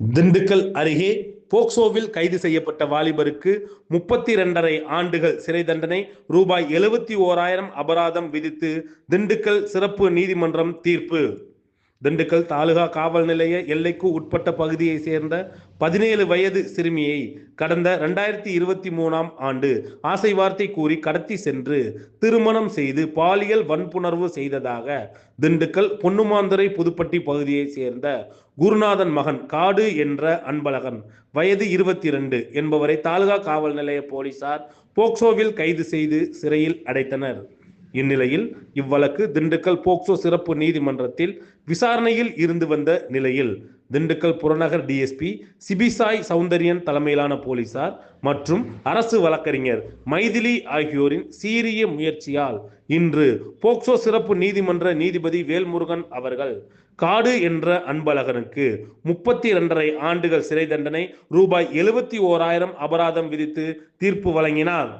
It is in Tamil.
திண்டுக்கல் அருகே போக்சோவில் கைது செய்யப்பட்ட வாலிபருக்கு முப்பத்தி இரண்டரை ஆண்டுகள் சிறை தண்டனை ரூபாய் எழுபத்தி ஓராயிரம் அபராதம் விதித்து திண்டுக்கல் சிறப்பு நீதிமன்றம் தீர்ப்பு. திண்டுக்கல் தாலுகா காவல் நிலைய எல்லைக்கு உட்பட்ட பகுதியை சேர்ந்த பதினேழு வயது சிறுமியை கடந்த ரெண்டாயிரத்தி இருபத்தி மூணாம் ஆண்டு ஆசை வார்த்தை கூறி கடத்தி சென்று திருமணம் செய்து பாலியல் வன்புணர்வு செய்ததாக திண்டுக்கல் பொன்னுமாந்துறை புதுப்பட்டி பகுதியை சேர்ந்த குருநாதன் மகன் காடு என்ற அன்பழகன். வயது இருபத்தி இரண்டு என்பவரை தாலுகா காவல் நிலைய போலீசார் போக்சோவில் கைது செய்து சிறையில் அடைத்தனர். இந்நிலையில் இவ்வழக்கு திண்டுக்கல் போக்சோ சிறப்பு நீதிமன்றத்தில் விசாரணையில் இருந்து வந்த நிலையில் திண்டுக்கல் புறநகர் டிஎஸ்பி சிபிசாய் சௌந்தரியன் தலைமையிலான போலீசார் மற்றும் அரசு வழக்கறிஞர் மைதிலி ஆகியோரின் சீரிய முயற்சியால் இன்று போக்சோ சிறப்பு நீதிமன்ற நீதிபதி வேல்முருகன் அவர்கள் காடு என்ற அன்பழகனுக்கு முப்பத்தி இரண்டரை ஆண்டுகள் சிறை தண்டனை ரூபாய் எழுபத்தி ஓராயிரம் அபராதம் விதித்து தீர்ப்பு வழங்கினார்.